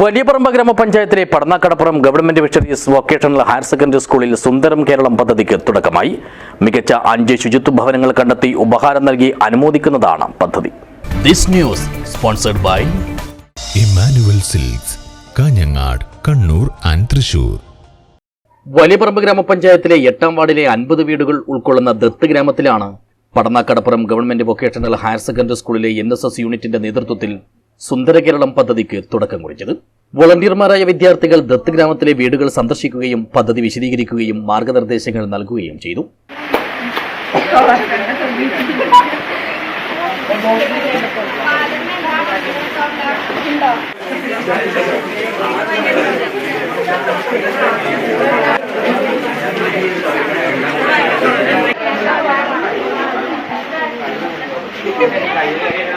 വലിയപറമ്പ ഗ്രാമപഞ്ചായത്തിലെ Padannakkadappuram government fisheries vocational higher secondary സ്കൂളിൽ സുന്ദരം കേരളം പദ്ധതിക്ക് തുടക്കമായി. മികച്ച അഞ്ച് ശുചിത്വ ഭവനങ്ങൾ കണ്ടെത്തി ഉപഹാരം നൽകി അനുമോദിക്കുന്നതാണ് പദ്ധതി. This news sponsored by Emmanuel Silks Kanhangad Kannur and Thrissur. Valiyaparamba ഗ്രാമപഞ്ചായത്തിലെ എട്ടാം വാർഡിലെ അൻപത് വീടുകൾ ഉൾക്കൊള്ളുന്ന ദത്ത് ഗ്രാമത്തിലാണ് Padannakkadappuram government vocational higher secondary സ്കൂളിലെ എൻ എസ് എസ് യൂണിറ്റിന്റെ നേതൃത്വത്തിൽ സുന്ദര കേരളം പദ്ധതിക്ക് തുടക്കം കുറിച്ചത്. വോളണ്ടിയർമാരായ വിദ്യാർത്ഥികൾ ദത്ത് ഗ്രാമത്തിലെ വീടുകൾ സന്ദർശിക്കുകയും പദ്ധതി വിശദീകരിക്കുകയും മാർഗനിർദ്ദേശങ്ങൾ നൽകുകയും ചെയ്തു.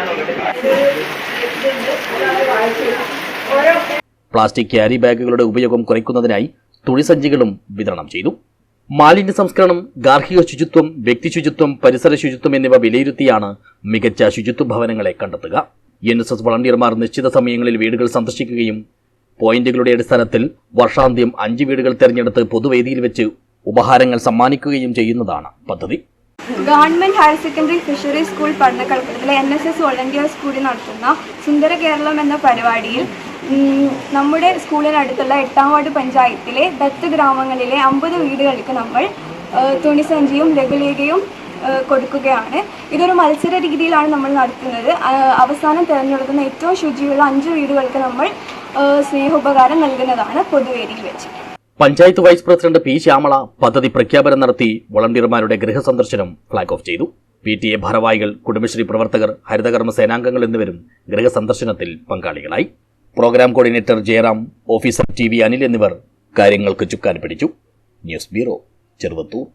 പ്ലാസ്റ്റിക് ക്യാരി ബാഗുകളുടെ ഉപയോഗം കുറയ്ക്കുന്നതിനായി തുണിസഞ്ചികളും വിതരണം ചെയ്തു. മാലിന്യ സംസ്കരണം ഗാർഹിക ശുചിത്വം വ്യക്തി ശുചിത്വം പരിസര ശുചിത്വം എന്നിവ വിലയിരുത്തിയാണ് മികച്ച ശുചിത്വ ഭവനങ്ങളെ കണ്ടെത്തുക. എൻ എസ് എസ് വളണ്ടിയർമാർ നിശ്ചിത സമയങ്ങളിൽ വീടുകൾ സന്ദർശിക്കുകയും പോയിന്റുകളുടെ അടിസ്ഥാനത്തിൽ വർഷാന്ത്യം അഞ്ച് വീടുകൾ തെരഞ്ഞെടുത്ത് പൊതുവേദിയിൽ വെച്ച് ഉപഹാരങ്ങൾ സമ്മാനിക്കുകയും ചെയ്യുന്നതാണ് പദ്ധതി. Government higher secondary fishery school പഠനക്കളത്തിലെ N S S volunteers കൂടി നടത്തുന്ന സുന്ദര കേരളം എന്ന പരിപാടിയിൽ നമ്മുടെ സ്കൂളിനടുത്തുള്ള എട്ടാം വാർഡ് പഞ്ചായത്തിലെ ദത്ത് ഗ്രാമങ്ങളിലെ അമ്പത് വീടുകൾക്ക് നമ്മൾ തുണിസഞ്ചിയും ലഘുലേഖയും കൊടുക്കുകയാണ്. ഇതൊരു മത്സര രീതിയിലാണ് നമ്മൾ നടത്തുന്നത്. അവസാനം തിരഞ്ഞെടുക്കുന്ന ഏറ്റവും ശുചിയുള്ള അഞ്ച് വീടുകൾക്ക് നമ്മൾ സ്നേഹോപകാരം നൽകുന്നതാണ് പൊതുവേദിയിൽ വെച്ച്. Panchayat vice president P Shyamala പദ്ധതി പ്രഖ്യാപനം നടത്തി വളണ്ടിയർമാരുടെ ഗൃഹസന്ദർശനം ഫ്ളാഗ് ഓഫ് ചെയ്തു. പി ടി എ ഭാരവാഹികൾ കുടുംബശ്രീ പ്രവർത്തകർ ഹരിതകർമ്മ സേനാംഗങ്ങൾ എന്നിവരും ഗൃഹസന്ദർശനത്തിൽ പങ്കാളികളായി. Programme coordinator Jayaram officer T V Anil എന്നിവർ കാര്യങ്ങൾക്ക് ചുക്കാൻ പിടിച്ചു. News bureau Cheruvathur.